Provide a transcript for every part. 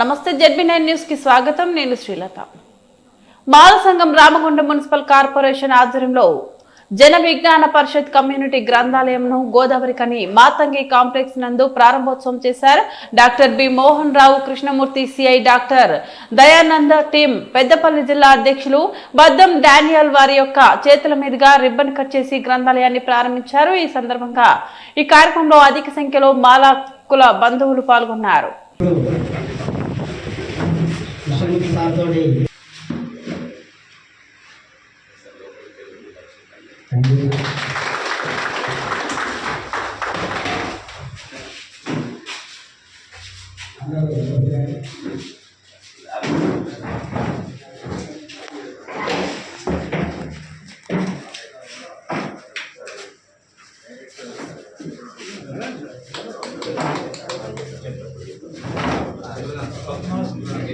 నమస్తే ZB nine న్యూస్కి స్వాగతం. నేను శ్రీలత. బాల సంఘం రామగుండ మున్సిపల్ కార్పొరేషన్ ఆధ్వర్యంలో జన విజ్ఞాన పరిషత్ కమ్యూనిటీ గ్రంథాలయంను గోదావరి కని మాతంగి కాంప్లెక్స్ నందు ప్రారంభోత్సవం చేశారు. Doctor B Mohan Rao Krishnamurthy CI doctor Dayananda team Peddapalli జిల్లా అధ్యక్షులు బద్దం డానియల్ వారి యొక్క చేతుల మీదుగా రిబ్బన్ కట్ చేసి గ్రంథాలయాన్ని ప్రారంభించారు. ఈ సందర్భంగా ఈ కార్యక్రమంలో అధిక సంఖ్యలో మాలా కుల బంధువులు పాల్గొన్నారు. కృష్ణమూర్తి సార్ తోటి ఊహు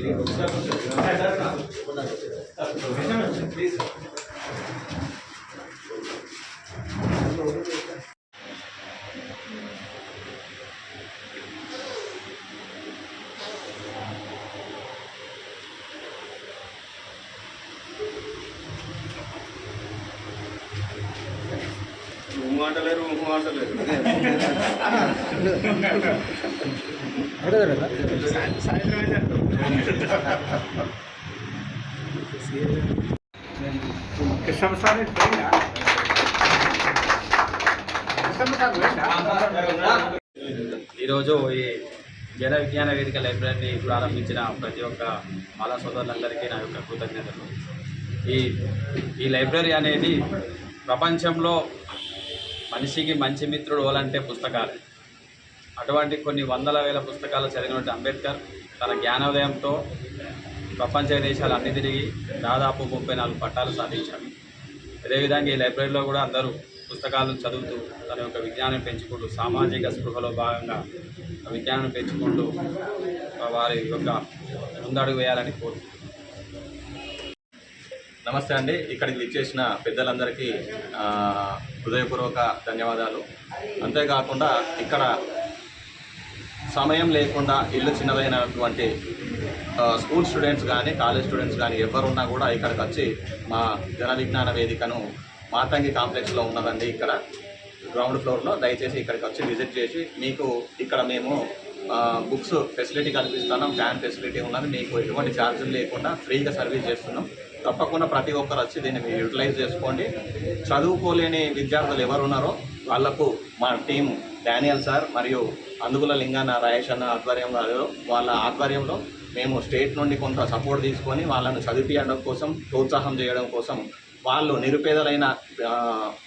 હું આટલે હું આટલે సార్ ఈరోజు ఈ జన విజ్ఞాన వేదిక లైబ్రరీని ప్రారంభించిన ప్రతి ఒక్క మాలా సోదరులందరికీ నా యొక్క కృతజ్ఞతలు. ఈ ఈ లైబ్రరీ అనేది ప్రపంచంలో మనిషికి మంచి మిత్రుడు ఓలంటే పుస్తకాలు. అటువంటి కొన్ని వందల వేల పుస్తకాలు చదివినటువంటి అంబేద్కర్ తన జ్ఞానోదయంతో ప్రపంచ దేశాలు అన్ని తిరిగి దాదాపు ముప్పై నాలుగు పట్టాలు సాధించాడు. అదేవిధంగా ఈ లైబ్రరీలో కూడా అందరూ పుస్తకాలను చదువుతూ తన యొక్క విజ్ఞానం పెంచుకుంటూ సామాజిక స్పృహలో భాగంగా విజ్ఞానం పెంచుకుంటూ వారి యొక్క ముందడుగు వేయాలని కోరుకుంటున్నాను. నమస్తే అండి. ఇక్కడికి విచ్చేసిన పెద్దలందరికీ హృదయపూర్వక ధన్యవాదాలు. అంతేకాకుండా ఇక్కడ సమయం లేకుండా ఇల్లు చిన్నదైనటువంటి స్కూల్ స్టూడెంట్స్ కానీ కాలేజ్ స్టూడెంట్స్ కానీ ఎవరున్నా కూడా ఇక్కడికి వచ్చి మా జన విజ్ఞాన వేదికను మాతంగి కాంప్లెక్స్లో ఉన్నదండి ఇక్కడ. గ్రౌండ్ ఫ్లోర్లో దయచేసి ఇక్కడికి వచ్చి విజిట్ చేసి మీకు ఇక్కడ మేము బుక్స్ ఫెసిలిటీ కల్పిస్తున్నాం ఫ్యాన్ ఫెసిలిటీ ఉన్నది మీకు ఎటువంటి ఛార్జీలు లేకుండా ఫ్రీగా సర్వీస్ చేస్తున్నాం. తప్పకుండా ప్రతి ఒక్కరు వచ్చి దీన్ని మీరు యూటిలైజ్ చేసుకోండి. చదువుకోలేని విద్యార్థులు ఎవరున్నారో వాళ్ళకు మా టీం డానియల్ సార్ మరియు అందుకుల లింగాన రాయేష్ అన్న ఆధ్వర్యం గారు వాళ్ళ ఆధ్వర్యంలో మేము స్టేట్ నుండి కొంత సపోర్ట్ తీసుకొని వాళ్ళను చదివించడం కోసం ప్రోత్సాహం చేయడం కోసం వాళ్ళు నిరుపేదలైన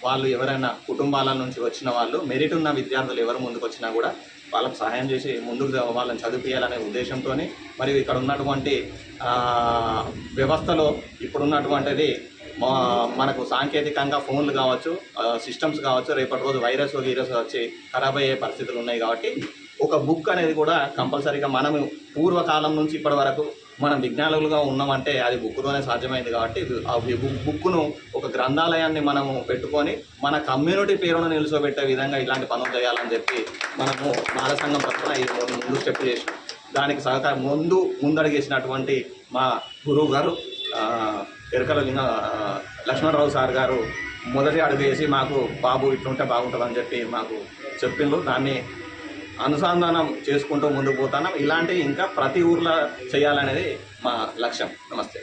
వాళ్ళు ఎవరైనా కుటుంబాల నుంచి వచ్చిన వాళ్ళు మెరిట్ ఉన్న విద్యార్థులు ఎవరు ముందుకు వచ్చినా కూడా వాళ్ళకు సహాయం చేసి ముందుకు వాళ్ళని చదివించాలనే ఉద్దేశంతో మరియు ఇక్కడ ఉన్నటువంటి వ్యవస్థలో ఇప్పుడున్నటువంటిది మనకు సాంకేతికంగా ఫోన్లు కావచ్చు సిస్టమ్స్ కావచ్చు రేపటి రోజు వైరస్ గీరస్ వచ్చి ఖరాబ్ అయ్యే పరిస్థితులు ఉన్నాయి కాబట్టి ఒక బుక్ అనేది కూడా కంపల్సరీగా మనము పూర్వకాలం నుంచి ఇప్పటి వరకు మనం విజ్ఞానులుగా ఉన్నామంటే అది బుక్తోనే సాధ్యమైంది కాబట్టి ఆ బుక్ బుక్ను ఒక గ్రంథాలయాన్ని మనము పెట్టుకొని మన కమ్యూనిటీ పేరును నిలుచోబెట్టే విధంగా ఇలాంటి పనులు చేయాలని చెప్పి మనము మాల సంఘం తరఫున ఈ ముందు స్టెప్ చేసాం దానికి సహకారం ముందు ముందడిగేసినటువంటి మా గురువు గారు ఎరకల లింగ లక్ష్మణరావు సార్ గారు మొదటి అడుగు వేసి మాకు బాబు ఇట్లుంటే బాగుంటుందని చెప్పి మాకు చెప్పిండ్రు. దాన్ని అనుసంధానం చేసుకుంటూ ముందుకు పోతున్నాం. ఇలాంటివి ఇంకా ప్రతి ఊర్లో చేయాలనేది మా లక్ష్యం. నమస్తే.